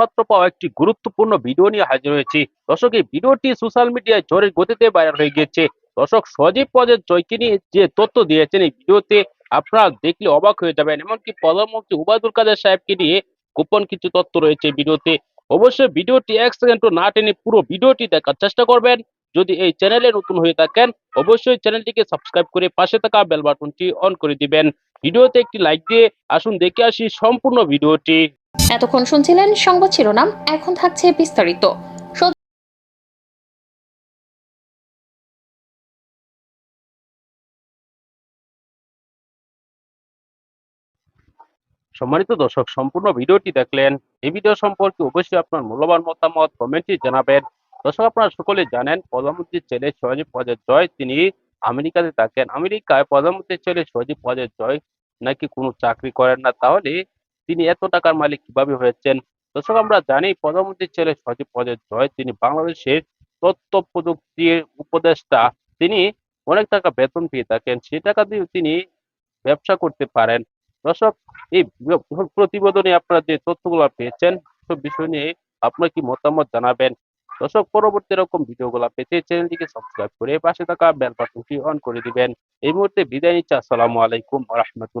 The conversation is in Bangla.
মাত্র পাওয়া একটি গুরুত্বপূর্ণ ভিডিও নিয়ে হাজির হয়েছি। দর্শক, এই ভিডিওটি সোশ্যাল মিডিয়ায় জোরের গতিতে ভাইরাল হয়ে গিয়েছে। দর্শক, সজীব পদের জয়কে নিয়ে যে তথ্য দিয়েছেন এই ভিডিওতে আপনারা দেখলে অবাক হয়ে যাবেন। এমনকি প্রধানমন্ত্রী উবায়দুল কাদের সাহেবকে নিয়ে গোপন কিছু তথ্য রয়েছে ভিডিওতে অবশ্যই ভিডিওটি এক সেকেন্ড না টেনে পুরো ভিডিওটি দেখার চেষ্টা করবেন। যদি এই চ্যানেলে নতুন হয়ে থাকেন, অবশ্যই চ্যানেলটিকে সাবস্ক্রাইব করে পাশে থাকা বেল বাটনটি অন করে দিবেন। ভিডিওতে একটি লাইক দিয়ে আসুন, দেখে আসি সম্পূর্ণ ভিডিওটি এতক্ষণ শুনছিলেন সংবাদ শিরোনাম, এখন থাকছে বিস্তারিত। সম্মানিত দর্শক, সম্পূর্ণ ভিডিওটি দেখলেন। এই ভিডিও সম্পর্কে অবশ্যই আপনার মূল্যবান মতামত কমেন্টে জানাবেন। দর্শক, আপনারা সকলে জানেন, প্রধানমন্ত্রীর ছেলে সজীব পদের জয়, তিনি আমেরিকাতে থাকেন। আমেরিকায় প্রধানমন্ত্রীর ছেলে সজীব পদের জয় নাকি কোনো চাকরি করেন না? তাহলে তিনি এত টাকার মালিক কীভাবে হয়েছেন? দর্শক, আমরা জানি প্রধানমন্ত্রীর ছেলে সজীব পদের জয়। তিনি বাংলাদেশের তথ্য প্রযুক্তির উপদেষ্টা। তিনি অনেক টাকা বেতন পেয়ে থাকেন। সেই টাকা দিয়ে তিনি ব্যবসা করতে পারেন। দর্শক, এই প্রতিবেদনে আপনারা যে তথ্যগুলো পেয়েছেন, সব বিষয় নিয়ে আপনার কি মতামত জানাবেন? দর্শক, পরবর্তী এরকম ভিডিওগুলো পেতে চ্যানেলটিকে সাবস্ক্রাইব করে পাশে থাকা বেল বাটনটি অন করে দিবেন। এই মুহূর্তে বিদায় নিচ্ছি। আসসালামু আলাইকুম রহমতুল্লাহ।